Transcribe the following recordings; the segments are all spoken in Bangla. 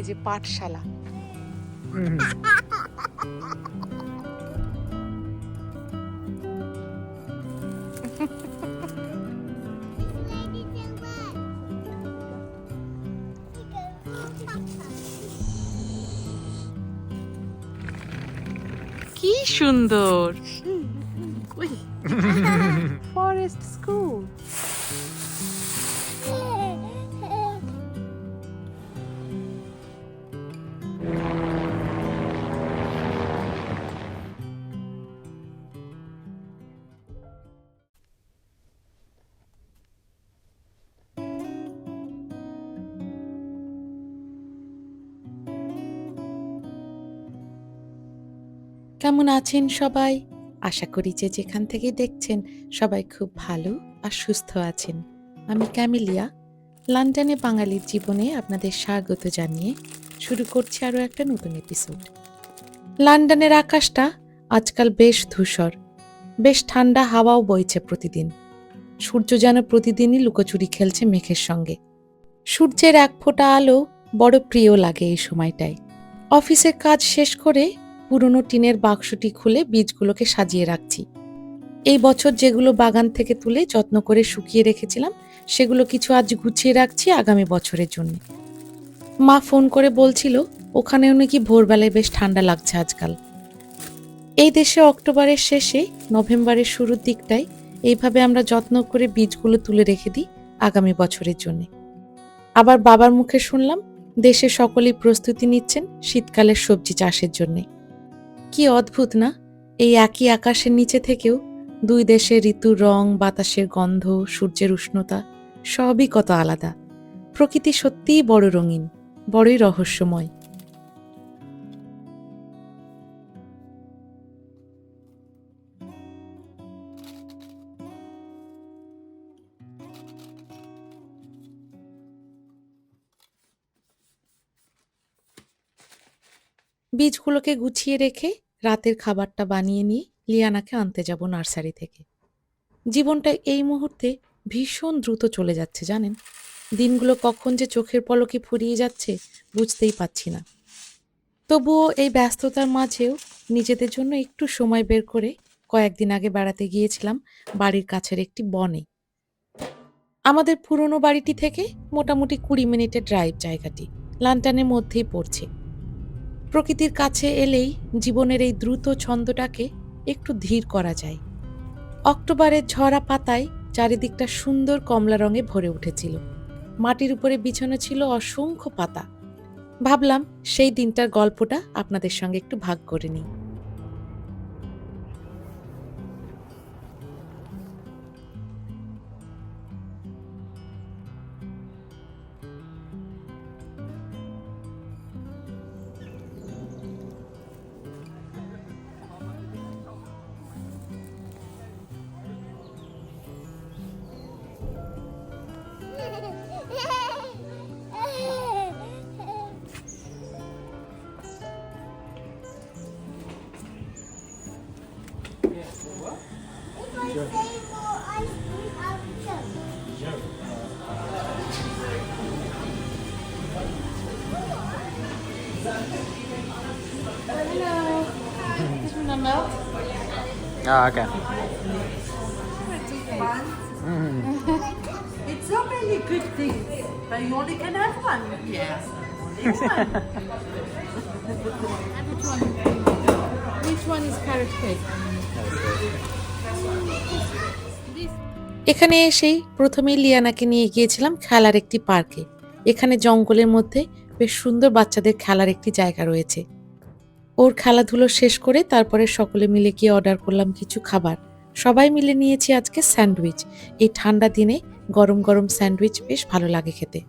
এই যে পাঠশালা। কি সুন্দর। কেমন আছেন সবাই? আশা করি যে যেখান থেকে দেখছেন সবাই খুব ভালো আর সুস্থ আছেন। আমি ক্যামিলিয়া, লন্ডনে বাঙালির জীবনে আপনাদের স্বাগত জানিয়ে শুরু করছি আরও একটা নতুন এপিসোড লন্ডনের আকাশটা আজকাল বেশ ধূসর, বেশ ঠান্ডা হাওয়াও বইছে প্রতিদিন। সূর্য যেন প্রতিদিনই লুকোচুরি খেলছে মেঘের সঙ্গে। সূর্যের এক ফোঁটা আলো বড় প্রিয় লাগে এই সময়টায়। অফিসের কাজ শেষ করে পুরনো টিনের বাক্সটি খুলে বীজগুলোকে সাজিয়ে রাখছি। এই বছর যেগুলো বাগান থেকে তুলে যত্ন করে শুকিয়ে রেখেছিলাম, সেগুলো কিছু আজ গুছিয়ে রাখছি আগামী বছরের জন্য। মা ফোন করে বলছিল, ওখানেও নাকি ভোরবেলায় বেশ ঠান্ডা লাগছে আজকাল। এই দেশে অক্টোবরের শেষে নভেম্বরের শুরুর দিকটায় এইভাবে আমরা যত্ন করে বীজগুলো তুলে রেখে দিই আগামী বছরের জন্য। আবার বাবার মুখে শুনলাম, দেশে সকলেই প্রস্তুতি নিচ্ছেন শীতকালের সবজি চাষের জন্যে। কি অদ্ভুত না? এই একই আকাশের নিচে থেকেও দুই দেশের ঋতুর রং, বাতাসের গন্ধ, সূর্যের উষ্ণতা সবই কত আলাদা। প্রকৃতি সত্যিই বড় রঙিন, বড়ই রহস্যময়। বীজগুলোকে গুছিয়ে রেখে রাতের খাবারটা বানিয়ে নিয়ে লিয়ানাকে আনতে যাব নার্সারি থেকে। জীবনটা এই মুহূর্তে ভীষণ দ্রুত চলে যাচ্ছে, জানেন? দিনগুলো কখন যে চোখের পলকে ফুরিয়ে যাচ্ছে বুঝতেই পারছি না। তবুও এই ব্যস্ততার মাঝেও নিজেদের জন্য একটু সময় বের করে কয়েকদিন আগে বেড়াতে গিয়েছিলাম বাড়ির কাছের একটি বনে। আমাদের পুরনো বাড়িটি থেকে মোটামুটি কুড়ি মিনিটের ড্রাইভ জায়গাটি। লান্টানের মধ্যেই পড়ছে। প্রকৃতির কাছে এলেই জীবনের এই দ্রুত ছন্দটাকে একটু ধীর করা যায়। অক্টোবরের ঝরা পাতায় চারিদিকটা সুন্দর কমলা রঙে ভরে উঠেছিল। মাটির উপরে বিছানো ছিল অসংখ্য পাতা। ভাবলাম সেই দিনটার গল্পটা আপনাদের সঙ্গে একটু ভাগ করে নিই। Ah, okay. Mm. It's really a good thing, but you only can have one. Yes. This one. Which one is carrot cake? এখানে এসেই প্রথমেই লিয়ানাকে নিয়ে গিয়েছিলাম খেলার একটি পার্কে এখানে জঙ্গলের মধ্যে বেশ সুন্দর বাচ্চাদের খেলার একটি জায়গা রয়েছে ওর খেলাধুলো শেষ করে তারপরে সকলে মিলে গিয়ে অর্ডার করলাম কিছু খাবার। সবাই মিলে নিয়েছি আজকে স্যান্ডউইচ। এই ঠান্ডা দিনে গরম গরম স্যান্ডউইচ বেশ ভালো লাগে খেতে।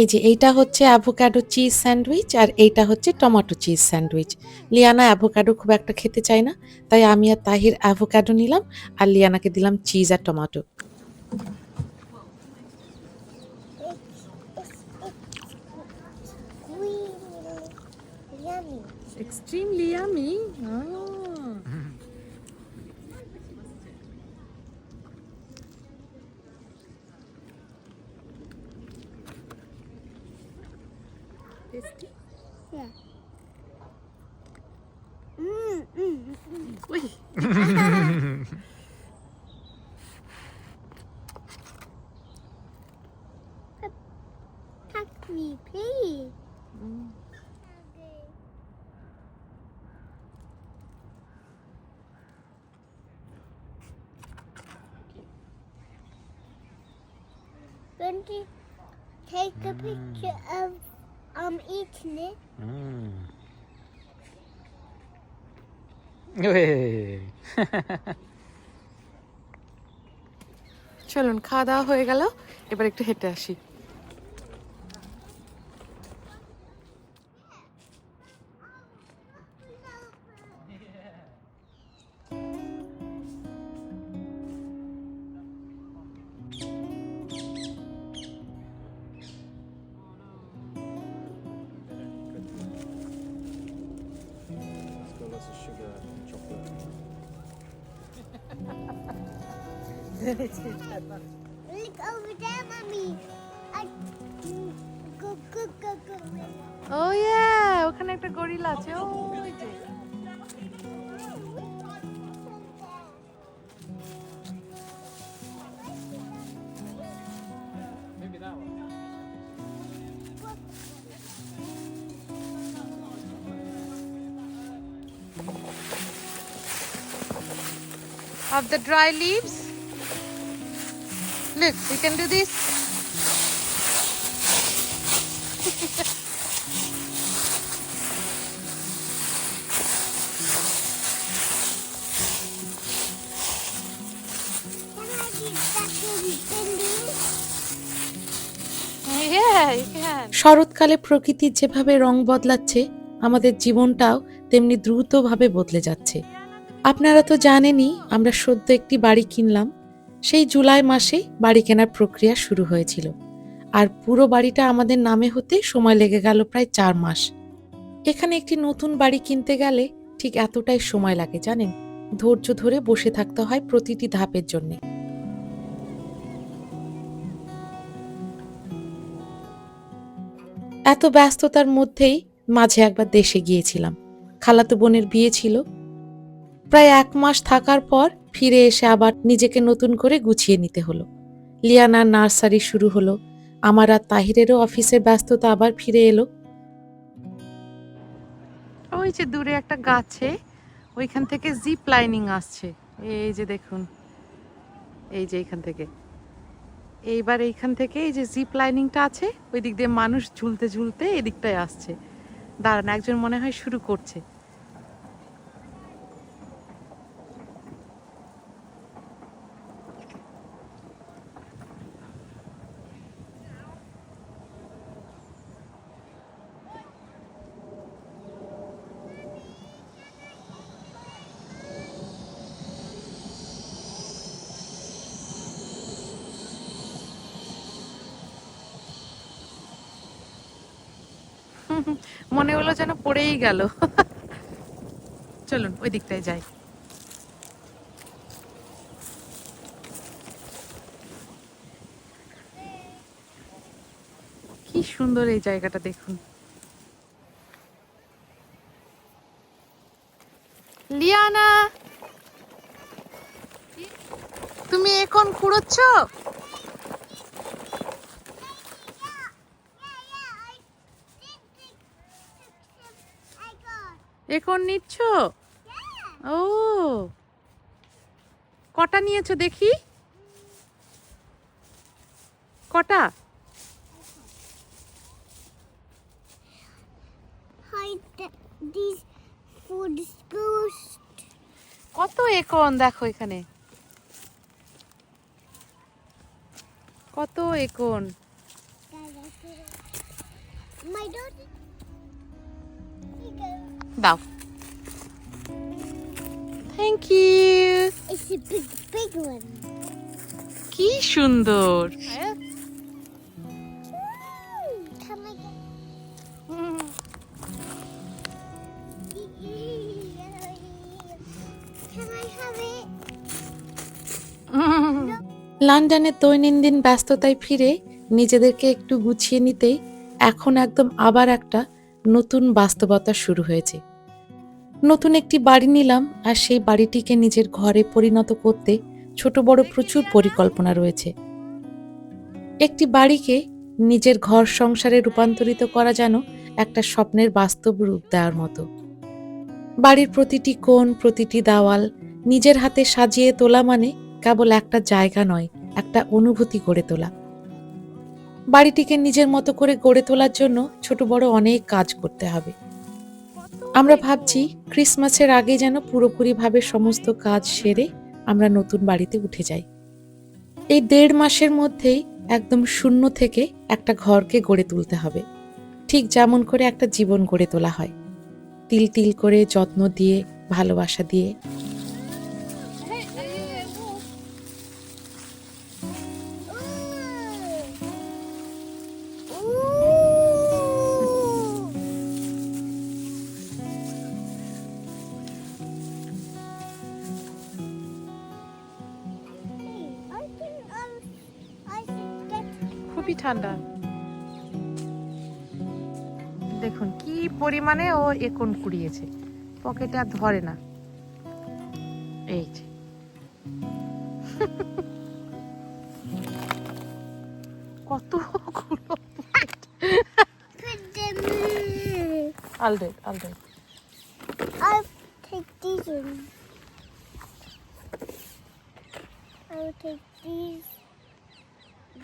এই যে এইটা হচ্ছে অ্যাভোক্যাডো চিজ স্যান্ডউইচ আর এইটা হচ্ছে tomato cheese sandwich. Liana avocado খুব একটা খেতে চায় না, তাই আমি আর তাহির অ্যাভোক্যাডো নিলাম আর লিয়ানাকে দিলাম cheese R tomato Extremely yummy. Oh. Take a picture of um eating it. Mm. চলুন খাওয়া দাওয়া হয়ে গেল এবার একটু হেঁটে আসি Look over there, mommy. I go go go go. ও ইয়া ওখানে একটা গরিলা আছে ওই যে of the dry leaves. Look, we can do this. You. শরৎকালে প্রকৃতির যেভাবে রং বদলাচ্ছে আমাদের জীবনটাও তেমনি দ্রুতভাবে বদলে যাচ্ছে আপনারা তো জানেনই আমরা সদ্য একটি বাড়ি কিনলাম সেই জুলাই মাসে বাড়ি কেনার প্রক্রিয়া শুরু হয়েছিল। আর পুরো বাড়িটা আমাদের নামে হতে সময় লেগে গেল প্রায় চার মাস। এখানে একটি নতুন বাড়ি কিনতে গেলে ঠিক এতটাই সময় লাগে, জানেন? ধৈর্য ধরে বসে থাকতে হয় প্রতিটি ধাপের জন্যে। এত ব্যস্ততার মধ্যেই মাঝে একবার দেশে গিয়েছিলাম। খালাতো বোনের বিয়ে ছিল। প্রায় এক মাস থাকার পর ফিরে এসে আবার নিজেকে নতুন করে গুছিয়ে নিতে হলো। লিয়ানার নার্সারি শুরু হলো। আমার আর তাহিরেরও অফিসের ব্যস্ততা আবার ফিরে এলো। ওই যে দূরে একটা গাছে, ওইখান থেকে জিপ লাইনিং আসছে। এই যে দেখুন, এই যে এইখান থেকে। এইবার এইখান থেকে এই যে জিপ লাইনিংটা আছে ওই দিক দিয়ে মানুষ ঝুলতে ঝুলতে এদিকটায় আসছে। দাঁড়ান, একজন মনে হয় শুরু করছে। মনে হলো যেন পড়েই গেল। চলুন, ওই দিকটায় যাই। কি সুন্দর এই জায়গাটা দেখুন। লিয়ানা! তুমি এখন কুড়োচ্ছ I got. এখন নিচ্ছ? ও। কটা নিয়েছো দেখি? কটা. কত একন দেখো এখানে? কত একন? দাও। Thank you It's a big, big one. কি সুন্দর? লন্ডনের দৈনন্দিন ব্যস্ততায় ফিরে নিজেদেরকে একটু গুছিয়ে নিতেই এখন একদম আবার একটা নতুন বাস্তবতা শুরু হয়েছে। নতুন একটি বাড়ি নিলাম আর সেই বাড়িটিকে নিজের ঘরে পরিণত করতে ছোট বড় প্রচুর পরিকল্পনা রয়েছে। একটি বাড়িকে নিজের ঘর সংসারে রূপান্তরিত করা যেন একটা স্বপ্নের বাস্তব রূপ দেওয়ার মতো। বাড়ির প্রতিটি কোণ, প্রতিটি দাওয়াল নিজের হাতে সাজিয়ে তোলা মানে কেবল একটা জায়গা নয়, একটা অনুভূতি গড়ে তোলা। বাড়িটিকে নিজের মতো করে গড়ে তোলার জন্য ছোট বড় অনেক কাজ করতে হবে। আমরা ভাবছি ক্রিসমাসের আগে যেন পুরোপুরিভাবে সমস্ত কাজ সেরে আমরা নতুন বাড়িতে উঠে যাই। এই দেড় মাসের মধ্যেই একদম শূন্য থেকে একটা ঘরকে গড়ে তুলতে হবে। ঠিক যেমন করে একটা জীবন গড়ে তোলা হয়। তিল তিল করে যত্ন দিয়ে, ভালোবাসা দিয়ে ঠান্ডা। দেখুন কি পরিমাণে ও এখন কুড়িয়েছে। পকেটে আর ধরে না। এই যে। কতগুলো I'll take these in. I'll take these.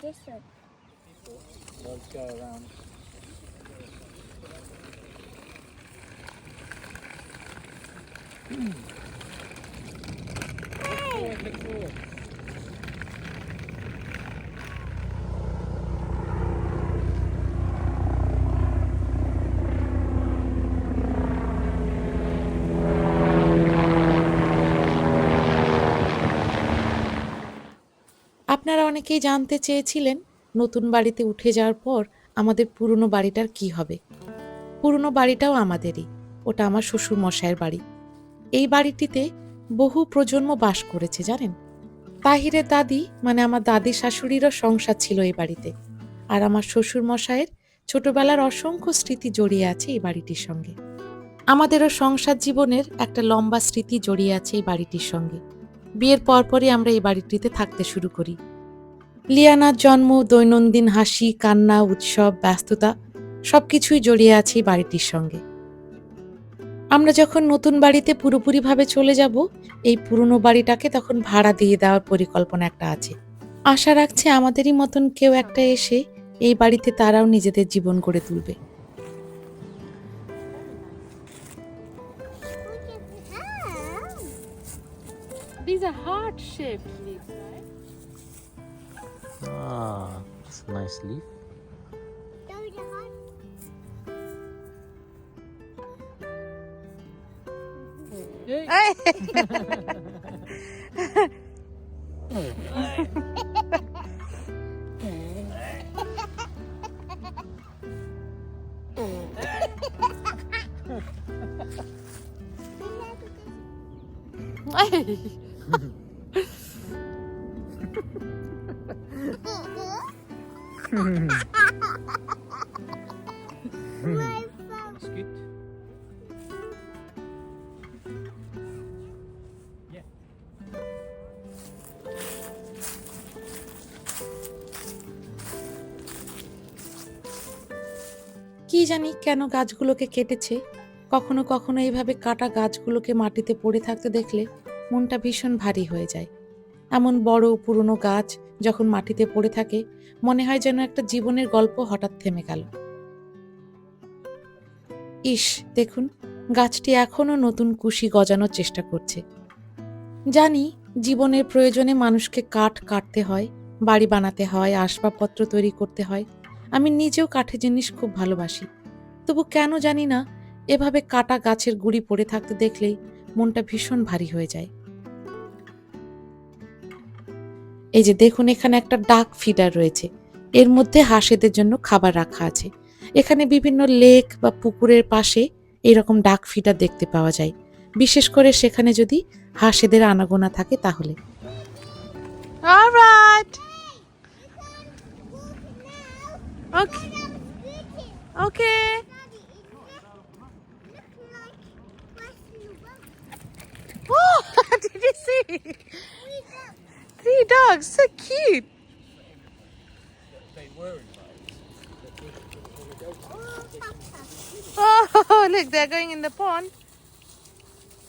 This one. Let's go around. আপনারা অনেকেই জানতে চেয়েছিলেন নতুন বাড়িতে উঠে যাওয়ার পর আমাদের পুরনো বাড়িটার কি হবে? পুরনো বাড়িটাও আমাদেরই। ওটা আমার শ্বশুর মশাইয়ের বাড়ি। এই বাড়িটিতে বহু প্রজন্ম বাস করেছে, জানেন? তাহিরের দাদি মানে আমার দাদি শাশুড়িরও সংসার ছিল এই বাড়িতে। আর আমার শ্বশুর মশাইয়ের ছোটবেলার অসংখ্য স্মৃতি জড়িয়ে আছে এই বাড়িটির সঙ্গে। আমাদেরও সংসার জীবনের একটা লম্বা স্মৃতি জড়িয়ে আছে এই বাড়িটির সঙ্গে। বিয়ের পরপরই আমরা এই বাড়িটিতে থাকতে শুরু করি। লিয়ানার জন্ম দৈনন্দিন হাসি কান্না উৎসব ব্যস্ততা সবকিছুই জড়িয়ে আছে বাড়িটির সঙ্গে। আমরা যখন নতুন বাড়িতে পুরোপুরিভাবে চলে যাব এই পুরনো বাড়িটাকে তখন ভাড়া দিয়ে দেওয়ার পরিকল্পনা একটা আছে। আশা রাখছে আমাদেরই মতন কেউ একটা এসে এই বাড়িতে তারাও নিজেদের জীবন গড়ে তুলবে। These are heart shaped leaves, right? Ah, it's a nice leaf. Those কি জানি কেন গাছগুলোকে কেটেছে। কখনো কখনো এইভাবে কাটা গাছগুলোকে মাটিতে পড়ে থাকতে দেখলে মনটা ভীষণ ভারী হয়ে যায়। এমন বড় পুরনো গাছ যখন মাটিতে পড়ে থাকে, মনে হয় যেন একটা জীবনের গল্প হঠাৎ থেমে গেল। ইস, দেখুন, গাছটি এখনও নতুন কুশি গজানোর চেষ্টা করছে। জানি জীবনের প্রয়োজনে মানুষকে কাঠ কাটতে হয়, বাড়ি বানাতে হয়, আসবাবপত্র তৈরি করতে হয় আমি নিজেও কাঠের জিনিস খুব ভালোবাসি। তবু কেন জানি না, এভাবে কাটা গাছের গুড়ি পড়ে থাকতে দেখলেই মনটা ভীষণ ভারী হয়ে যায়। এই যে দেখুন, এখানে একটা ডাক ফিডার রয়েছে। এর মধ্যে হাঁসেদের জন্য খাবার রাখা আছে। এখানে বিভিন্ন লেক বা পুকুরের পাশে এরকম ডাক ফিডার দেখতে পাওয়া যায়। বিশেষ করে সেখানে যদি হাঁসেদের আনাগোনা থাকে তাহলে। All right. Okay. Okay Daddy, it look, look like Wesley Welch. Oh, did you see? We got Three dogs, so cute. They were invited. all Papa. Oh, look, they're going in the pond.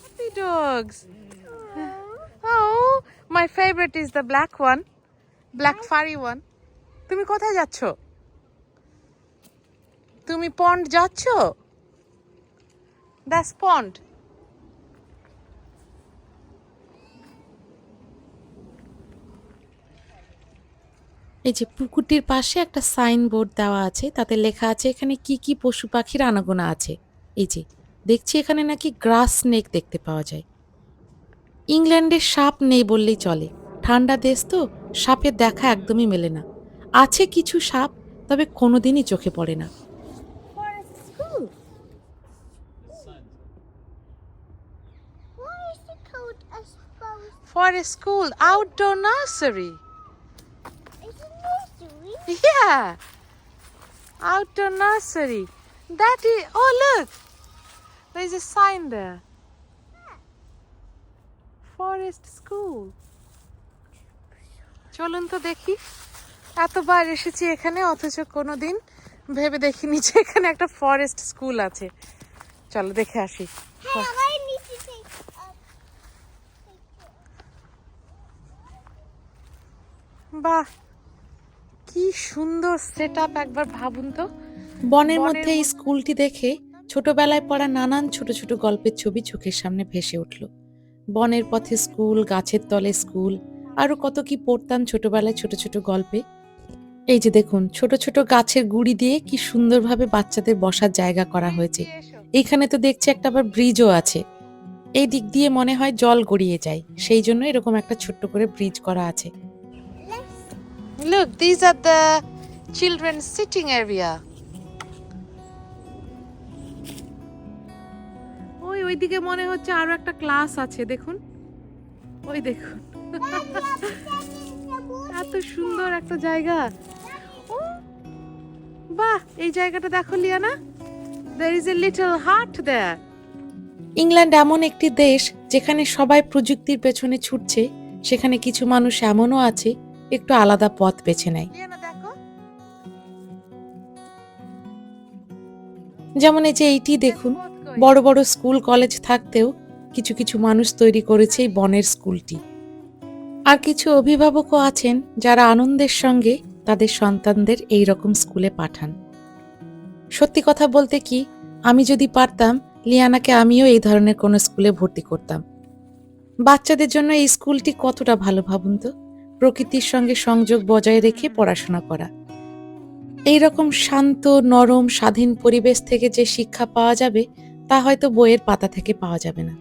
Happy dogs. Oh, my favorite is the black one. Black furry one. তুমি কোথায় যাচ্ছ তুমি পন্ড যাচ্ছ? That's pond. এই যে পুকুরটির পাশে একটা সাইনবোর্ড দেওয়া আছে তাতে লেখা আছে এখানে কি কি পশু পাখির আনাগোনা আছে। এই যে দেখছি এখানে নাকি গ্রাস স্নেক দেখতে পাওয়া যায়। ইংল্যান্ডে সাপ নেই বললেই চলে। ঠান্ডা দেশ তো সাপের দেখা একদমই মেলে না। আছে কিছু সাপ তবে কোনোদিনই চোখে পড়ে না Why is it called a for a school outdoor nursery It's a nursery. Yeah. Outdoor nursery. That is. Oh, look. There's a sign there. Forest School. চলুন তো দেখি এতবার এসেছি এখানে অথচ কোনোদিন ভেবে দেখিনি যে এখানে একটা ফরেস্ট স্কুল আছে চলো দেখে আসি Hey, I need to take a picture. বাহ কি সুন্দর সেট একবার ভাবুন তো। বনের মধ্যে এই স্কুলটি দেখে ছোটবেলায় পড়া নানান ছোট ছোট গল্পের ছবি চোখের সামনে ভেসে উঠল। বনের পথে স্কুল গাছের তলে স্কুল আরও কত কি পড়তাম ছোটবেলায় ছোট ছোট গল্পে। এই যে দেখুন ছোট ছোট গাছের গুড়ি দিয়ে কি সুন্দরভাবে বাচ্চাদের বসার জায়গা করা হয়েছে। এখানে তো দেখছি একটা আবার ব্রিজও আছে। এই দিক দিয়ে মনে হয় জল গড়িয়ে যায়। সেই জন্য এরকম একটা ছোট্ট করে ব্রিজ করা আছে। Look, these are the children's sitting area. ওই ওইদিকে মনে হচ্ছে আরও একটা ক্লাস আছে দেখুন। ওই দেখুন। এত সুন্দর একটা জায়গা। ও, বাহ এই জায়গাটা দেখো Liana. There is a little heart there England এমন একটি দেশ যেখানে সবাই প্রযুক্তির পেছনে ছুটছে সেখানে কিছু মানুষ এমনও আছে একটু আলাদা পথ বেছে নেয়। যেমন এই যে এইটি দেখুন, বড় বড় স্কুল, কলেজ থাকতেও কিছু কিছু মানুষ তৈরি করেছে এই বনের স্কুলটি। আর কিছু অভিভাবকও আছেন যারা আনন্দের সঙ্গে তাদের সন্তানদের এই রকম স্কুলে পাঠান। সত্যি কথা বলতে কি, আমি যদি পারতাম, লিয়ানাকে আমিও এই ধরনের কোনো স্কুলে ভর্তি করতাম। বাচ্চাদের জন্য এই স্কুলটি কতটা ভালো ভাবুন তো? প্রকৃতির সঙ্গে সংযোগ বজায় রেখে পড়াশোনা করা। এই রকম শান্ত নরম স্বাধীন পরিবেশ থেকে যে শিক্ষা পাওয়া যাবে তা হয়তো বইয়ের পাতা থেকে পাওয়া যাবে না.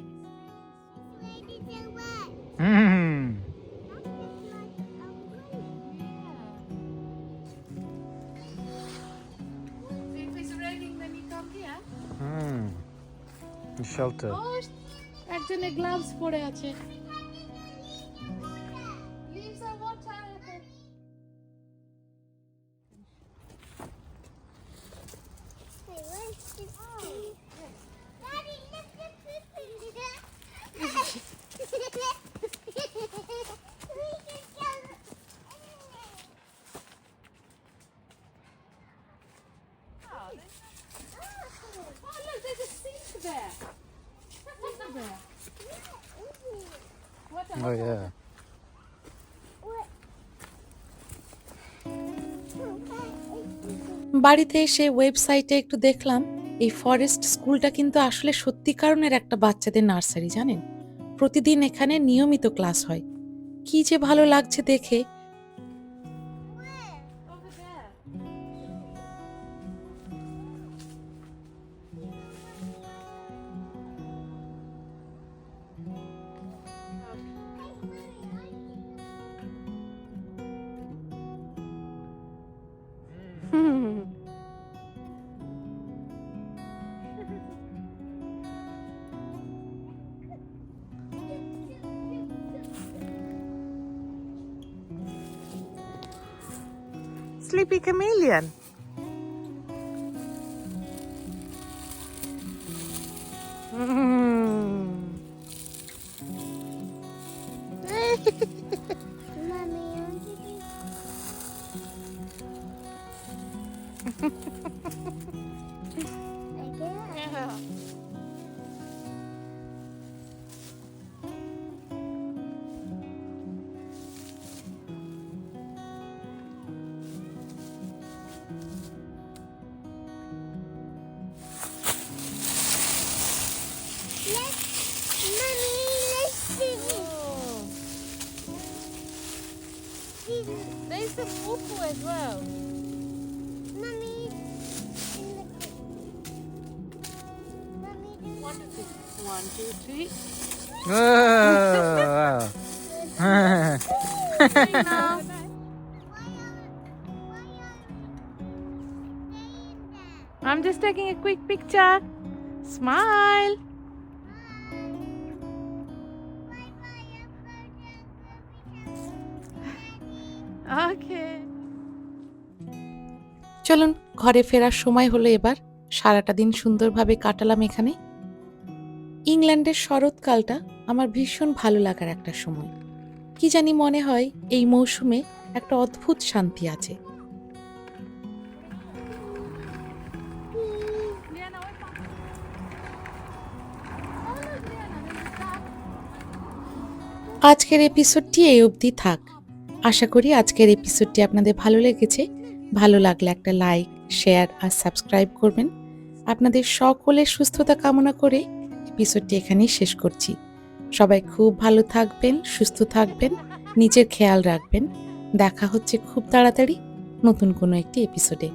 একজনে গ্লাভস পরে আছে। বাড়িতে এসে ওয়েবসাইটে একটু দেখলাম, এই ফরেস্ট স্কুলটা কিন্তু আসলে সত্যি কারণের একটা বাচ্চাদের নার্সারি জানেন? প্রতিদিন এখানে নিয়মিত ক্লাস হয়। কি যে ভালো লাগছে দেখে। Mami yun. One, two, three. Ah. I'm just taking a quick picture. Smile. Okay. চলুন ঘরে ফেরার সময় হলো এবার সারাটা দিন সুন্দরভাবে কাটালাম এখানে ইংল্যান্ডের শরৎকালটা আমার ভীষণ ভালো লাগার একটা সময়। কি জানি মনে হয় এই মৌসুমে একটা অদ্ভুত শান্তি আছে। আজকের এপিসোডটি এই অবধি থাক। আশা করি আজকের এপিসোডটি আপনাদের ভালো লেগেছে। ভালো লাগলে একটা লাইক, শেয়ার আর সাবস্ক্রাইব করবেন। আপনাদের সকলের সুস্থতা কামনা করে এপিসোডটি এখানেই শেষ করছি। সবাই খুব ভালো থাকবেন, সুস্থ থাকবেন, নিজের খেয়াল রাখবেন। দেখা হচ্ছে খুব তাড়াতাড়ি নতুন কোনো একটি এপিসোডে